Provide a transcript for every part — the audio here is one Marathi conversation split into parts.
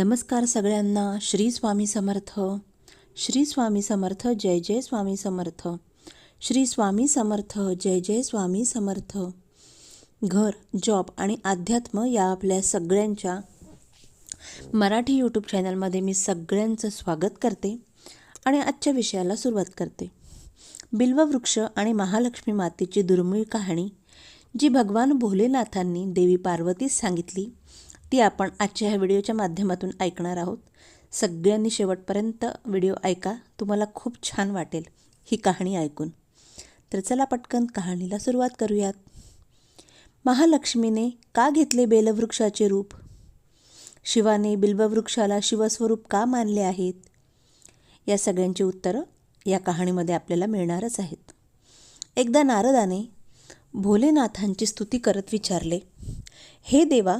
नमस्कार सगळ्यांना. श्री स्वामी समर्थ. श्री स्वामी समर्थ जय जय स्वामी समर्थ. श्री स्वामी समर्थ जय जय स्वामी समर्थ. घर जॉब आणि अध्यात्म या आपल्या सगळ्यांच्या मराठी यूट्यूब चॅनलमध्ये मी सगळ्यांचं स्वागत करते आणि आजच्या विषयाला सुरुवात करते. बिल्ववृक्ष आणि महालक्ष्मी मातेची दुर्मिळ कहाणी जी भगवान भोलेनाथांनी देवी पार्वतीस सांगितली. ती आपण आजच्या ह्या व्हिडिओच्या माध्यमातून ऐकणार आहोत. सगळ्यांनी शेवटपर्यंत व्हिडिओ ऐका. तुम्हाला खूप छान वाटेल ही कहाणी ऐकून. तर चला पटकन कहाणीला सुरुवात करूयात. महालक्ष्मीने का घेतले बेलवृक्षाचे रूप? शिवाने बिल्ववृक्षाला शिवस्वरूप का मानले आहेत? या सगळ्यांची उत्तरं या कहाणीमध्ये आपल्याला मिळणारच आहेत. एकदा नारदाने भोलेनाथांची स्तुती करत विचारले हे देवा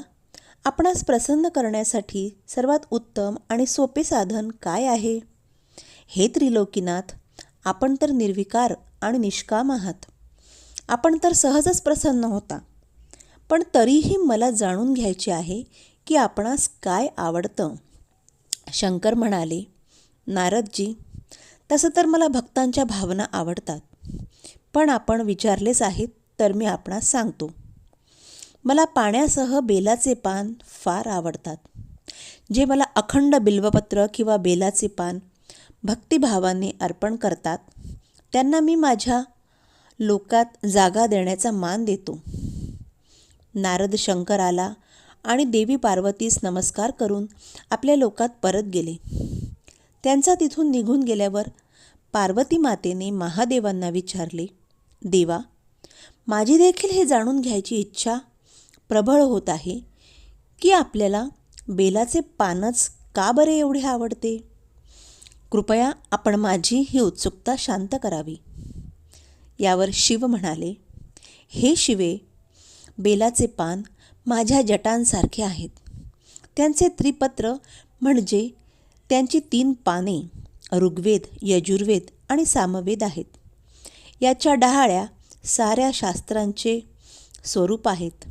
आपणास प्रसन्न करण्यासाठी सर्वात उत्तम आणि सोपे साधन काय आहे? हे त्रिलोकीनाथ आपण तर निर्विकार आणि निष्काम आहात. आपण तर सहजच प्रसन्न होता. पण तरीही मला जाणून घ्यायचे आहे की आपणास काय आवडतं? शंकर म्हणाले नारदजी तसं तर मला भक्तांच्या भावना आवडतात. पण आपण विचारलेच आहेत तर मी आपणास सांगतो. मला पाण्यासह बेलाचे पान फार आवडतात. जे मला अखंड बिल्वपत्र किंवा बेलाचे पान भक्तिभावाने अर्पण करतात त्यांना मी माझ्या लोकात जागा देण्याचा मान देतो. नारद शंकर आला आणि देवी पार्वतीस नमस्कार करून आपल्या लोकात परत गेले. त्यांचा तिथून निघून गेल्यावर पार्वती मातेने महादेवांना विचारले देवा माझी देखील हे जाणून घ्यायची इच्छा प्रबळ होत आहे की आपल्याला बेलाचे पानच का बरे एवढे आवडते? कृपया आपण माझी ही उत्सुकता शांत करावी. यावर शिव म्हणाले हे शिवे बेलाचे पान माझ्या जटांसारखे आहेत. त्यांचे त्रिपत्र म्हणजे त्यांची तीन पाने ऋग्वेद यजुर्वेद आणि सामवेद आहेत. याच्या डहाळ्या साऱ्या शास्त्रांचे स्वरूप आहेत.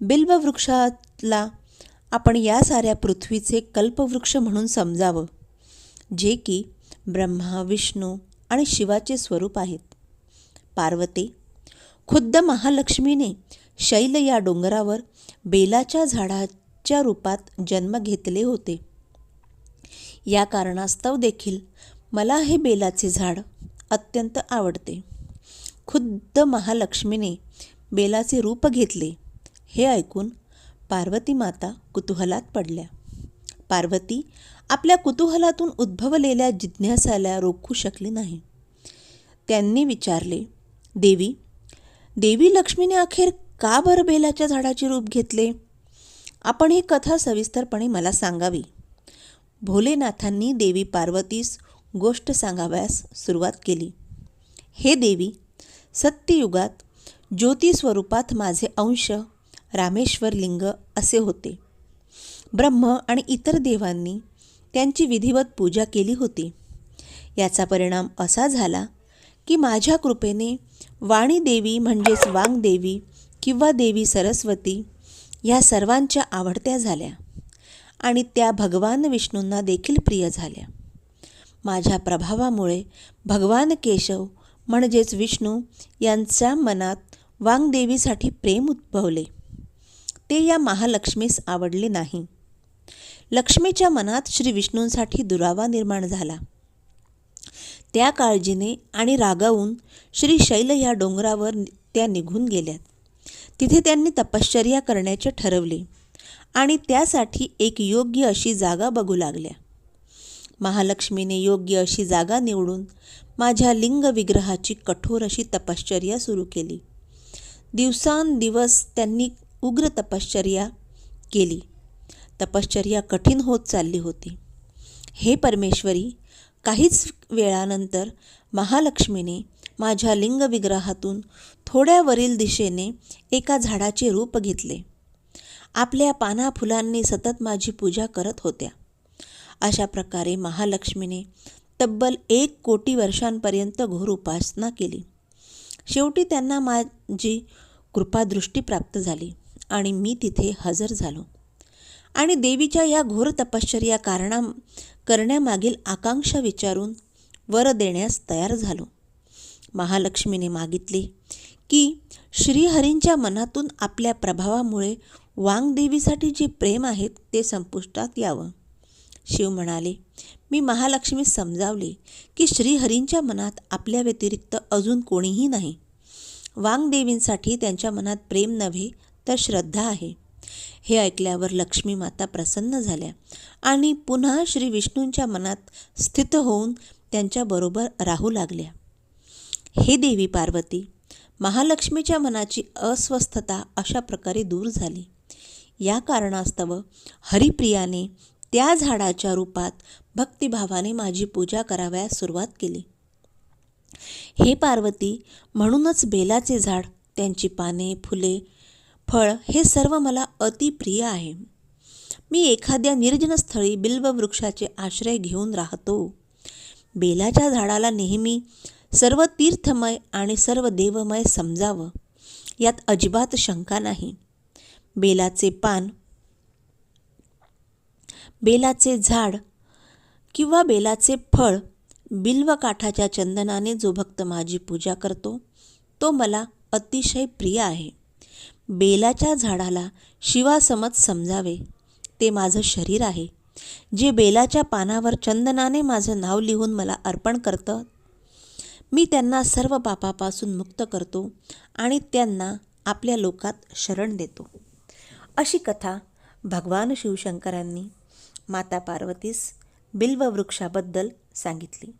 बिल्ववृक्षाला आपण या साऱ्या पृथ्वीचे कल्पवृक्ष म्हणून समजावं जे की ब्रह्मा विष्णू आणि शिवाचे स्वरूप आहेत. पार्वते खुद्द महालक्ष्मीने शैल या डोंगरावर बेलाच्या झाडाच्या रूपात जन्म घेतले होते. या कारणास्तव देखील मला हे बेलाचे झाड अत्यंत आवडते. खुद्द महालक्ष्मीने बेलाचे रूप घेतले. हे ऐकून पार्वती माता कुतूहलात पडल्या. पार्वती आपल्या कुतूहलातून उद्भवलेल्या जिज्ञासाला रोखू शकली नाही. त्यांनी विचारले देवी देवी लक्ष्मीने अखेर का बरं बेलाच्या झाडाचे रूप घेतले? आपण ही कथा सविस्तरपणे मला सांगावी. भोलेनाथांनी देवी पार्वतीस गोष्ट सांगाव्यास सुरुवात केली. हे देवी सत्ययुगात ज्योती स्वरूपात माझे अंश रामेश्वर लिंग असे होते. ब्रह्म आणि इतर देवांनी त्यांची विधिवत पूजा केली होती. याचा परिणाम असा झाला की माझ्या कृपेने वाणी देवी म्हणजेच वांगदेवी किंवा देवी सरस्वती ह्या सर्वांच्या आवडत्या झाल्या आणि त्या भगवान विष्णूंना देखील प्रिय झाल्या. माझ्या प्रभावामुळे भगवान केशव म्हणजेच विष्णू यांच्या मनात वांगदेवीसाठी प्रेम उद्भवले. ते या महालक्ष्मीस आवडले नाही. लक्ष्मीच्या मनात श्री विष्णूंसाठी दुरावा निर्माण झाला. त्या काळजीने आणि रागावून श्री शैल या डोंगरावर त्या निघून गेल्यात. तिथे त्यांनी तपश्चर्या करण्याचे ठरवले आणि त्यासाठी एक योग्य अशी जागा बघू लागल्या. महालक्ष्मीने योग्य अशी जागा निवडून माझ्या लिंग विग्रहाची कठोर अशी तपश्चर्या सुरू केली. दिवसांदिवस त्यांनी उग्र तपश्चर्या केली. तपश्चर्या कठीण होत चालली होती. हे परमेश्वरी काहीच वेळानंतर महालक्ष्मीने माझ्या लिंगविग्रहातून थोड्यावरील दिशेने एका झाडाचे रूप घेतले. आपल्या पाना फुलांनी सतत माझी पूजा करत होत्या. अशा प्रकारे महालक्ष्मीने तब्बल एक कोटी वर्षांपर्यंत घोर उपासना केली. शेवटी त्यांना माझी कृपादृष्टी प्राप्त झाली. आणि मी तिथे हजर झालो. आणि देवीच्या या घोर तपश्चर्या कारणा करण्यामागील आकांक्षा विचारून वर देण्यास तयार झालो. महालक्ष्मीने मागितले की श्रीहरींच्या मनातून आपल्या प्रभावामुळे वांगदेवीसाठी जे प्रेम आहे ते संपुष्टात यावं. शिव म्हणाले मी महालक्ष्मी समजावले की श्रीहरींच्या मनात आपल्या व्यतिरिक्त अजून कोणीही नाही. वांगदेवींसाठी त्यांच्या मनात प्रेम नव्हे तर श्रद्धा आहे. हे ऐकल्यावर लक्ष्मी माता प्रसन्न झाल्या आणि पुन्हा श्री विष्णूंच्या मनात स्थित होऊन त्यांच्याबरोबर राहू लागल्या. हे देवी पार्वती महालक्ष्मीच्या मनाची अस्वस्थता अशा प्रकारे दूर झाली. या कारणास्तव हरिप्रियाने त्या झाडाच्या रूपात भक्तिभावाने माझी पूजा करावयास सुरुवात केली. हे पार्वती म्हणूनच बेलाचे झाड त्यांची पाने फुले फळ हे सर्व मला अतिप्रिय आहे. मी एखाद्या निर्जन स्थळी बिल्व वृक्षाचे आश्रय घेऊन राहतो. बेलाच्या झाडाला नेहमी सर्व तीर्थमय आणि सर्व देवमय समजावं यात अजिबात शंका नाही. बेलाचे पान बेलाचे झाड किंवा बेलाचे फळ बिल्व काठाच्या चंदनाने जो भक्त माझी पूजा करतो तो मला अतिशय प्रिय आहे. बेलाच्या झाडाला शिवासमत समजावे ते माझं शरीर आहे. जे बेलाच्या पानावर चंदनाने माझं नाव लिहून मला अर्पण करतं मी त्यांना सर्व पापापासून मुक्त करतो आणि त्यांना आपल्या लोकात शरण देतो. अशी कथा भगवान शिवशंकरांनी माता पार्वतीस बिल्ववृक्षाबद्दल सांगितली.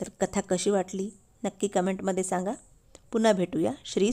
तर कथा कशी वाटली? नक्की कमेंटमध्ये सांगा. पुन्हा भेटूया. श्री